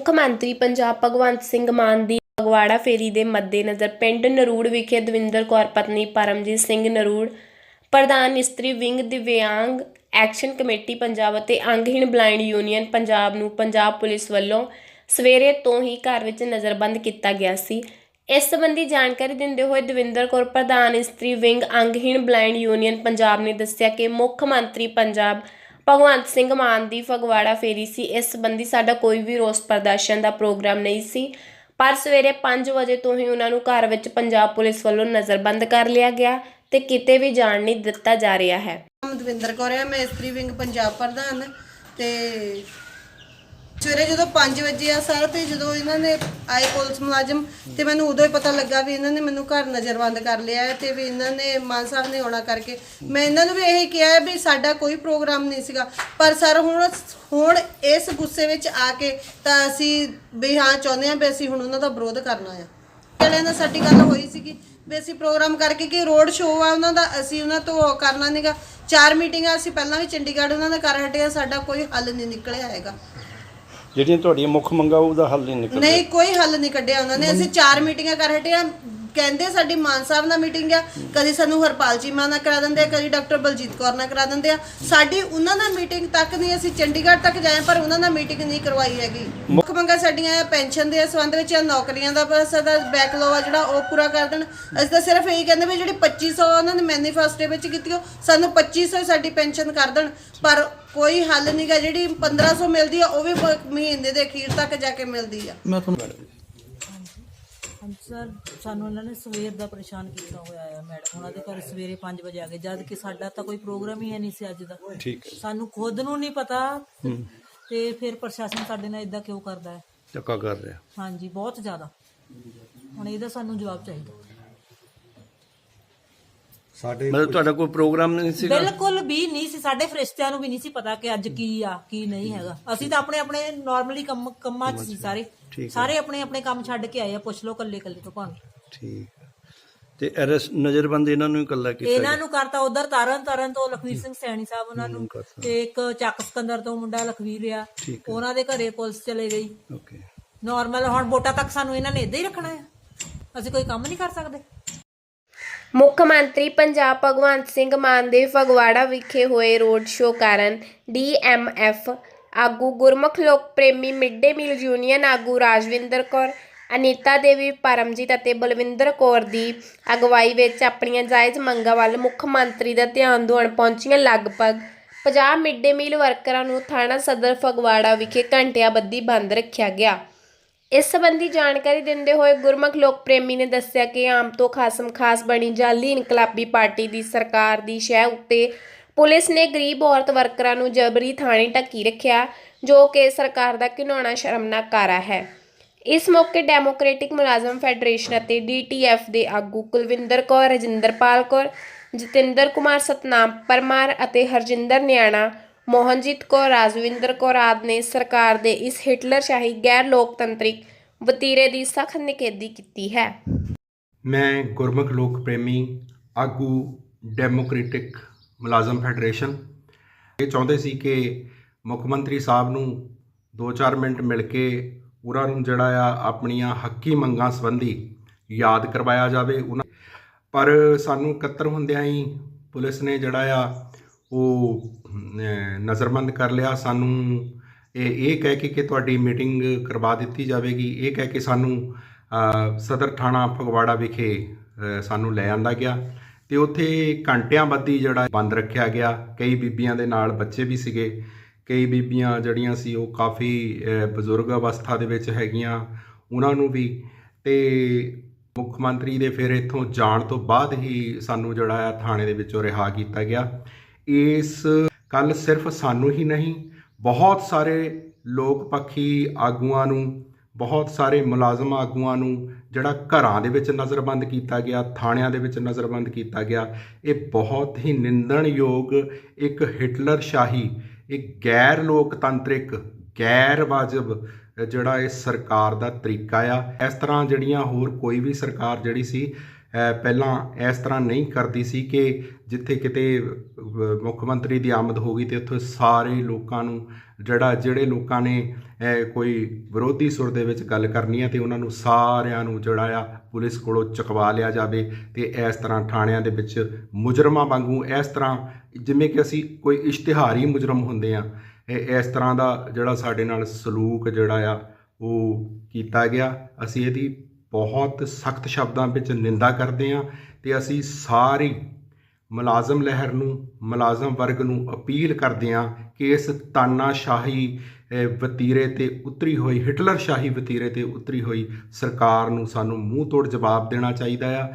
ਮੁੱਖ ਮੰਤਰੀ ਪੰਜਾਬ ਭਗਵੰਤ ਸਿੰਘ ਮਾਨ ਦੀ ਫਗਵਾੜਾ ਫੇਰੀ ਦੇ ਮੱਦੇਨਜ਼ਰ ਪਿੰਡ ਨਰੂੜ ਵਿਖੇ ਦਵਿੰਦਰ ਕੌਰ ਪਤਨੀ ਪਰਮਜੀਤ ਸਿੰਘ ਨਰੂੜ, ਪ੍ਰਧਾਨ ਇਸਤਰੀ ਵਿੰਗ ਦਿਵਿਆਂਗ ਐਕਸ਼ਨ ਕਮੇਟੀ ਪੰਜਾਬ ਅਤੇ ਅੰਗਹੀਣ ਬਲਾਈਂਡ ਯੂਨੀਅਨ ਪੰਜਾਬ ਨੂੰ ਪੰਜਾਬ ਪੁਲਿਸ ਵੱਲੋਂ ਸਵੇਰੇ ਤੋਂ ਹੀ ਘਰ ਵਿੱਚ ਨਜ਼ਰਬੰਦ ਕੀਤਾ ਗਿਆ ਸੀ। ਇਸ ਸੰਬੰਧੀ ਜਾਣਕਾਰੀ ਦਿੰਦੇ ਹੋਏ ਦਵਿੰਦਰ ਕੌਰ, ਪ੍ਰਧਾਨ ਇਸਤਰੀ ਵਿੰਗ ਅੰਗਹੀਣ ਬਲਾਈਂਡ ਯੂਨੀਅਨ ਪੰਜਾਬ ਨੇ ਦੱਸਿਆ ਕਿ ਮੁੱਖ ਮੰਤਰੀ ਪੰਜਾਬ ਭਗਵੰਤ ਸਿੰਘ ਮਾਨ ਦੀ ਫਗਵਾੜਾ ਫੇਰੀ ਸੀ। ਇਸ ਸੰਬੰਧੀ ਸਾਡਾ ਕੋਈ ਵੀ ਰੋਸ ਪ੍ਰਦਰਸ਼ਨ ਦਾ ਪ੍ਰੋਗਰਾਮ ਨਹੀਂ ਸੀ। ਪਰ ਸਵੇਰੇ 5 ਵਜੇ ਤੋਂ ਹੀ ਉਹਨਾਂ ਨੂੰ ਘਰ ਵਿੱਚ ਪੰਜਾਬ ਪੁਲਿਸ ਵੱਲੋਂ ਨਜ਼ਰਬੰਦ ਕਰ ਲਿਆ ਗਿਆ ਤੇ ਕਿਤੇ ਵੀ ਜਾਣ ਨਹੀਂ ਦਿੱਤਾ ਜਾ ਰਿਹਾ ਹੈ। ਦਵਿੰਦਰ ਕੌਰ ਹੈ ਮੈਂ ਇਸਤਰੀ ਵਿੰਗ ਪੰਜਾਬ ਪ੍ਰਧਾਨ ਤੇ ਸਵੇਰੇ ਜਦੋਂ 5 ਵਜੇ ਆ ਸਾਰਾ ਤੇ ਜਦੋਂ ਇਹਨਾਂ ਨੇ ਆਏ ਪੁਲਿਸ ਮੁਲਾਜ਼ਮ ਤੇ ਮੈਨੂੰ ਉਦੋਂ ਹੀ ਪਤਾ ਲੱਗਾ ਵੀ ਇਹਨਾਂ ਨੇ ਮੈਨੂੰ ਘਰ ਨਜ਼ਰਬੰਦ ਕਰ ਲਿਆ ਹੈ ਤੇ ਵੀ ਇਹਨਾਂ ਨੇ ਮਾਨ ਸਾਹਿਬ ਨੇ ਆਉਣਾ ਕਰਕੇ। ਮੈਂ ਇਹਨਾਂ ਨੂੰ ਵੀ ਇਹੀ ਕਿਹਾ ਹੈ ਵੀ ਸਾਡਾ ਕੋਈ ਪ੍ਰੋਗਰਾਮ ਨਹੀਂ ਸੀਗਾ। ਪਰ ਸਰ ਹੁਣ ਹੁਣ ਇਸ ਗੁੱਸੇ ਵਿੱਚ ਆ ਕੇ ਤਾਂ ਅਸੀਂ ਵੀ ਹਾਂ ਚਾਹੁੰਦੇ ਹਾਂ ਵੀ ਅਸੀਂ ਹੁਣ ਉਹਨਾਂ ਦਾ ਵਿਰੋਧ ਕਰਨਾ ਆ। ਪਹਿਲਾਂ ਨਾਲ ਸਾਡੀ ਗੱਲ ਹੋਈ ਸੀਗੀ ਵੀ ਅਸੀਂ ਪ੍ਰੋਗਰਾਮ ਕਰਕੇ ਕਿ ਰੋਡ ਸ਼ੋਅ ਆ ਉਹਨਾਂ ਦਾ, ਅਸੀਂ ਉਹਨਾਂ ਤੋਂ ਉਹ ਕਰਨਾ ਨਹੀਂਗਾ ਚਾਰ ਮੀਟਿੰਗਾਂ ਅਸੀਂ ਪਹਿਲਾਂ ਵੀ ਚੰਡੀਗੜ੍ਹ ਉਹਨਾਂ ਦਾ ਕਰ ਹਟਿਆ, ਸਾਡਾ ਕੋਈ ਹੱਲ ਨਹੀਂ ਨਿਕਲਿਆ ਹੈਗਾ। ਜਿਹੜੀਆਂ ਤੁਹਾਡੀਆਂ ਮੁੱਖ ਮੰਗਾਂ ਉਹਦਾ ਹੱਲ ਨਹੀਂ ਨਿਕਲਦਾ ਨਹੀਂ ਕੋਈ ਹੱਲ ਨਹੀਂ ਕੱਢਿਆ ਉਹਨਾਂ ਨੇ। ਅਸੀਂ ਚਾਰ ਮੀਟਿੰਗਾਂ ਕਰ ਹਟੇ ਆ। ਕਹਿੰਦੇ ਸਾਡੀ ਮਾਨ ਸਾਹਿਬ ਨਾਲ ਮੀਟਿੰਗ ਆ ਕਦੀ ਸਾਨੂੰ ਹਰਪਾਲ ਚੀਮਾ ਨਾਲ ਕਰਾ ਦਿੰਦੇ ਆ ਕਦੀ ਡਾਕਟਰ ਬਲਜੀਤ ਕੌਰ ਨਾਲ ਕਰਾ ਦਿੰਦੇ ਆ। ਸਾਡੀ ਉਹਨਾਂ ਨਾਲ ਮੀਟਿੰਗ ਤੱਕ ਨਹੀਂ ਅਸੀਂ ਚੰਡੀਗੜ੍ਹ ਤੱਕ ਜਾਏ ਪਰ ਉਹਨਾਂ ਨਾਲ ਮੀਟਿੰਗ ਨਹੀਂ ਕਰਵਾਈ ਹੈਗੀ। ਮੁੱਖ ਮੰਗਾਂ ਸਾਡੀਆਂ ਪੈਨਸ਼ਨ ਦੇ ਸੰਬੰਧ ਵਿੱਚ ਆ ਨੌਕਰੀਆਂ ਦਾ ਬਸ ਦਾ ਬੈਕਲੌਗ ਆ ਜਿਹੜਾ ਉਹ ਪੂਰਾ ਕਰ ਦੇਣ। ਅਸੀਂ ਤਾਂ ਸਿਰਫ ਇਹੀ ਕਹਿੰਦੇ ਵੀ ਜਿਹੜੀ 2500 ਉਹਨਾਂ ਨੇ ਮੈਨੀਫੈਸਟੋ ਵਿੱਚ ਕੀਤੀ ਉਹ ਸਾਨੂੰ 2500 ਸਾਡੀ ਪੈਨਸ਼ਨ ਕਰ ਦੇਣ। ਪਰ ਕੋਈ ਹੱਲ ਨਹੀਂਗਾ ਜਿਹੜੀ 1500 ਮਿਲਦੀ ਆ ਉਹ ਵੀ ਮਹੀਨੇ ਦੇ ਅਖੀਰ ਤੱਕ ਜਾ ਕੇ ਮਿਲਦੀ ਆ। ਹਾਂਜੀ ਸਰ ਸਾਨੂੰ ਉਹਨਾਂ ਨੇ ਸਵੇਰ ਦਾ ਪਰੇਸ਼ਾਨ ਕੀਤਾ ਹੋਇਆ ਹੈ ਮੈਡਮ। ਉਹਨਾਂ ਦੇ ਘਰ ਸਵੇਰੇ 5 ਵਜੇ ਆ ਗਏ ਜਦ ਕਿ ਸਾਡਾ ਤਾਂ ਕੋਈ ਪ੍ਰੋਗਰਾਮ ਹੀ ਹੈ ਨਹੀਂ ਸੀ ਅੱਜ ਦਾ। ਠੀਕ ਹੈ। ਸਾਨੂੰ ਖੁਦ ਨੂੰ ਨਹੀਂ ਪਤਾ ਤੇ ਫਿਰ ਪ੍ਰਸ਼ਾਸਨ ਸਾਡੇ ਨਾਲ ਇਦਾਂ ਕਿਉਂ ਕਰਦਾ ਹੈ? ਚੱਕਾ ਕਰ ਰਿਹਾ। ਹਾਂਜੀ ਬਹੁਤ ਜ਼ਿਆਦਾ। ਹੁਣ ਇਹਦਾ ਸਾਨੂੰ ਜਵਾਬ ਚਾਹੀਦਾ। ਮਤਲਬ ਤੁਹਾਡਾ ਕੋਈ ਪ੍ਰੋਗਰਾਮ ਨਹੀਂ ਸੀਗਾ? ਬਿਲਕੁਲ ਵੀ ਨਹੀਂ ਸੀ ਸਾਡੇ ਫਰਿਸ਼ਤਿਆਂ ਨੂੰ ਵੀ ਨਹੀਂ ਸੀ ਪਤਾ ਕਿ ਅੱਜ ਕੀ ਆ ਕੀ ਨਹੀਂ ਹੈਗਾ। ਅਸੀਂ ਤਾਂ ਆਪਣੇ ਆਪਣੇ ਨਾਰਮਲੀ ਕੰਮ ਕੰਮਾਂ 'ਚ ਸੀ ਸਾਰੇ। ਠੀਕ ਹੈ। ਸਾਰੇ ਆਪਣੇ ਆਪਣੇ ਕੰਮ ਛੱਡ ਕੇ ਆਏ ਆ ਪੁੱਛ ਲਓ ਕੱਲੇ ਕੱਲੇ ਤੋਂ ਭਾਵੇਂ। ਠੀਕ ਹੈ। ਤੇ ਅਰੈਸਟ ਨਜ਼ਰਬੰਦ ਇਹਨਾਂ ਨੂੰ ਹੀ ਇਕੱਲਾ ਕੀਤਾ ਇਹਨਾਂ ਨੂੰ ਕਰਤਾ ਉਧਰ ਤਰਨ ਤਰਨ ਤੋਂ ਲਖਵੀਰ ਸਿੰਘ ਸੈਣੀ ਸਾਹਿਬ ਉਹਨਾਂ ਨੂੰ। ਕਰਤਾ। ਤੇ ਇੱਕ ਚੱਕ ਸਿਕੰਦਰ ਤੋਂ ਮੁੰਡਾ ਲਖਵੀਰ ਆ। ਠੀਕ ਉਹਨਾਂ ਦੇ ਘਰੇ ਪੁਲਿਸ ਚਲੇ ਗਈ। ਓਕੇ। ਨਾਰਮਲ ਹੁਣ ਵੋਟਾਂ ਤੱਕ ਸਾਨੂੰ ਇਹਨਾਂ ਨੇ ਇਦਾਂ ਹੀ ਰੱਖਣਾ ਹੈ ਅਸੀਂ ਕੋਈ ਕੰਮ ਨਹੀਂ ਕਰ ਸਕਦੇ। ਮੁੱਖ ਮੰਤਰੀ ਪੰਜਾਬ ਭਗਵੰਤ ਸਿੰਘ ਮਾਨ ਦੇ ਫਗਵਾੜਾ ਵਿਖੇ ਹੋਏ ਰੋਡ ਸ਼ੋਅ ਕਾਰਨ ਡੀਐਮਐਫ ਆਗੂ ਗੁਰਮੁਖ ਲੋਕ ਪ੍ਰੇਮੀ ਮਿਡ ਡੇ ਮੀਲ ਯੂਨੀਅਨ ਆਗੂ ਰਾਜਵਿੰਦਰ ਕੌਰ, ਅਨੀਤਾ ਦੇਵੀ, ਪਰਮਜੀਤ ਅਤੇ ਬਲਵਿੰਦਰ ਕੌਰ ਦੀ ਅਗਵਾਈ ਵਿੱਚ ਆਪਣੀਆਂ ਜਾਇਜ਼ ਮੰਗਾਂ ਵੱਲ ਮੁੱਖ ਮੰਤਰੀ ਦਾ ਧਿਆਨ ਦਿਵਾਉਣ ਪਹੁੰਚੀਆਂ ਲਗਭਗ 50 ਮਿਡ ਡੇ ਮੀਲ ਵਰਕਰਾਂ ਨੂੰ ਥਾਣਾ ਸਦਰ ਫਗਵਾੜਾ ਵਿਖੇ ਘੰਟਿਆਂ ਬੱਧੀ ਬੰਦ ਰੱਖਿਆ ਗਿਆ। ਇਸ ਸੰਬੰਧੀ ਜਾਣਕਾਰੀ ਦਿੰਦੇ ਹੋਏ ਗੁਰਮੁਖ ਲੋਕ ਪ੍ਰੇਮੀ ਨੇ ਦੱਸਿਆ ਕਿ ਆਮ ਤੋਂ ਖਾਸਮ ਖਾਸ ਬਣੀ ਜਾਲੀ ਇਨਕਲਾਬੀ ਪਾਰਟੀ ਦੀ ਸਰਕਾਰ ਦੀ ਸ਼ਹਿ ਉੱਤੇ ਪੁਲਿਸ ਨੇ ਗਰੀਬ ਔਰਤ ਵਰਕਰਾਂ ਨੂੰ ਜਬਰੀ ਥਾਣੇ ਢੱਕੀ ਰੱਖਿਆ, ਜੋ ਕਿ ਸਰਕਾਰ ਦਾ ਘਿਨਾਉਣਾ ਸ਼ਰਮਨਾਕ ਕਾਰਾ ਹੈ। ਇਸ ਮੌਕੇ ਡੈਮੋਕ੍ਰੈਟਿਕ ਮੁਲਾਜ਼ਮ ਫੈਡਰੇਸ਼ਨ ਅਤੇ ਡੀਟੀਐਫ ਦੇ ਆਗੂ ਕੁਲਵਿੰਦਰ ਕੌਰ, ਰਜਿੰਦਰਪਾਲ ਕੌਰ, ਜਤਿੰਦਰ ਕੁਮਾਰ ਸਤਨਾਮ ਪਰਮਾਰ ਅਤੇ ਹਰਜਿੰਦਰ ਨਿਆਣਾ ਮੋਹਨਜੀਤ ਕੌਰ, ਰਾਜਵਿੰਦਰ ਕੌਰ ਆਦਿ ਨੇ ਸਰਕਾਰ ਦੇ ਇਸ ਹਿਟਲਰਸ਼ਾਹੀ ਗੈਰ ਲੋਕਤੰਤਰਿਕ ਵਤੀਰੇ ਦੀ ਸਖਤ ਨਿਖੇਧੀ ਕੀਤੀ ਹੈ। ਮੈਂ ਗੁਰਮੁਖ ਲੋਕ ਪ੍ਰੇਮੀ ਆਗੂ ਡੈਮੋਕ੍ਰੈਟਿਕ ਮੁਲਾਜ਼ਮ ਫੈਡਰੇਸ਼ਨ। ਇਹ ਚਾਹੁੰਦੇ ਸੀ ਕਿ ਮੁੱਖ ਮੰਤਰੀ ਸਾਹਿਬ ਨੂੰ 2-4 ਮਿੰਟ ਮਿਲ ਕੇ ਉਹਨਾਂ ਨੂੰ ਜਿਹੜਾ ਆ ਆਪਣੀਆਂ ਹੱਕੀ ਮੰਗਾਂ ਸੰਬੰਧੀ ਯਾਦ ਕਰਵਾਇਆ ਜਾਵੇ। ਉਹਨਾਂ ਪਰ ਸਾਨੂੰ ਇਕੱਤਰ ਹੁੰਦਿਆਂ ਹੀ ਪੁਲਿਸ ਨੇ ਜਿਹੜਾ ਆ ਉਹ ਅਮ, ਨਜ਼ਰਬੰਦ ਕਰ ਲਿਆ। ਸਾਨੂੰ ਇਹ ਇਹ ਕਹਿ ਕੇ ਕਿ ਤੁਹਾਡੀ ਮੀਟਿੰਗ ਕਰਵਾ ਦਿੱਤੀ ਜਾਵੇਗੀ। ਇਹ ਕਹਿ ਕੇ ਸਾਨੂੰ ਸਦਰ ਥਾਣਾ ਫਗਵਾੜਾ ਵਿਖੇ ਸਾਨੂੰ ਲੈ ਆਂਦਾ ਗਿਆ। ਤੇ ਉੱਥੇ ਘੰਟਿਆਂ ਬੱਧੀ ਜਿਹੜਾ ਬੰਦ ਰੱਖਿਆ ਗਿਆ। ਕਈ ਬੀਬੀਆਂ ਦੇ ਨਾਲ ਬੱਚੇ ਵੀ ਸੀਗੇ। ਕਈ ਬੀਬੀਆਂ ਜਿਹੜੀਆਂ ਸੀ ਉਹ ਕਾਫੀ ਬਜ਼ੁਰਗ ਅਵਸਥਾ ਦੇ ਵਿੱਚ ਹੈਗੀਆਂ। ਉਹਨਾਂ ਨੂੰ ਵੀ ਤੇ ਮੁੱਖ ਮੰਤਰੀ ਦੇ ਫਿਰ ਇੱਥੋਂ ਜਾਣ ਤੋਂ ਬਾਅਦ ਹੀ ਸਾਨੂੰ ਜਿਹੜਾ ਆ ਥਾਣੇ ਦੇ ਵਿੱਚੋਂ ਰਿਹਾ ਕੀਤਾ ਗਿਆ। ਇਸ ਕੱਲ ਸਿਰਫ ਸਾਨੂੰ ਹੀ ਨਹੀਂ, ਬਹੁਤ ਸਾਰੇ ਲੋਕ ਪੱਖੀ ਆਗੂਆਂ ਨੂੰ, ਬਹੁਤ ਸਾਰੇ ਮੁਲਾਜ਼ਮ ਆਗੂਆਂ ਨੂੰ, ਜਿਹੜਾ ਘਰਾਂ ਦੇ ਵਿੱਚ ਨਜ਼ਰਬੰਦ ਕੀਤਾ ਗਿਆ, ਥਾਣਿਆਂ ਦੇ ਵਿੱਚ ਨਜ਼ਰਬੰਦ ਕੀਤਾ ਗਿਆ, ਇਹ ਬਹੁਤ ਹੀ ਨਿੰਦਣਯੋਗ ਇੱਕ ਹਿਟਲਰ ਸ਼ਾਹੀ, ਇੱਕ ਗੈਰ ਲੋਕਤੰਤਰਿਕ, ਗੈਰ ਵਾਜਬ ਜਿਹੜਾ ਇਹ ਸਰਕਾਰ ਦਾ ਤਰੀਕਾ ਆ। ਇਸ ਤਰ੍ਹਾਂ ਜਿਹੜੀਆਂ ਹੋਰ ਕੋਈ ਵੀ ਸਰਕਾਰ ਜਿਹੜੀ ਸੀ ਪਹਿਲਾਂ ਇਸ ਤਰ੍ਹਾਂ ਨਹੀਂ ਕਰਦੀ ਸੀ ਕਿ ਜਿੱਥੇ ਕਿਤੇ ਮੁੱਖ ਮੰਤਰੀ ਦੀ ਆਮਦ ਹੋ ਗਈ ਤੇ ਉੱਥੇ ਸਾਰੇ ਲੋਕਾਂ ਨੂੰ, ਜਿਹੜਾ, ਜਿਹੜੇ ਲੋਕਾਂ ਨੇ ਕੋਈ ਵਿਰੋਧੀ ਸੁਰ ਦੇ ਵਿੱਚ ਗੱਲ ਕਰਨੀ ਹੈ ਤੇ ਉਹਨਾਂ ਨੂੰ ਸਾਰਿਆਂ ਨੂੰ ਜਿਹੜਾ ਆ ਪੁਲਿਸ ਕੋਲੋਂ ਚੁਕਵਾ ਲਿਆ ਜਾਵੇ ਤੇ ਇਸ ਤਰ੍ਹਾਂ ਥਾਣਿਆਂ ਦੇ ਵਿੱਚ ਮੁਜਰਮਾਂ ਵਾਂਗੂ ਇਸ ਤਰ੍ਹਾਂ, ਜਿਵੇਂ ਕਿ ਅਸੀਂ ਕੋਈ ਇਸ਼ਤਿਹਾਰੀ ਮੁਜਰਮ ਹੁੰਦੇ ਆ ਇਸ ਤਰ੍ਹਾਂ ਦਾ ਜਿਹੜਾ ਸਾਡੇ ਨਾਲ ਸਲੂਕ ਜਿਹੜਾ ਆ ਉਹ ਕੀਤਾ ਗਿਆ। ਅਸੀਂ ਇਹਦੀ ਬਹੁਤ ਸਖਤ ਸ਼ਬਦਾਂ ਵਿੱਚ ਨਿੰਦਾ ਕਰਦੇ ਹਾਂ ਤੇ ਅਸੀਂ ਸਾਰੀ ਮੁਲਾਜ਼ਮ ਲਹਿਰ ਨੂੰ, ਮੁਲਾਜ਼ਮ ਵਰਗ ਨੂੰ ਅਪੀਲ ਕਰਦੇ ਹਾਂ ਕਿ ਇਸ ਤਾਨਾਸ਼ਾਹੀ ਵਤੀਰੇ ਤੇ ਉਤਰੀ ਹੋਈ ਹਿਟਲਰ ਸ਼ਾਹੀ ਵਤੀਰੇ ਤੇ ਉਤਰੀ ਹੋਈ ਸਰਕਾਰ ਨੂੰ ਸਾਨੂੰ ਮੂੰਹ ਤੋੜ ਜਵਾਬ ਦੇਣਾ ਚਾਹੀਦਾ ਆ।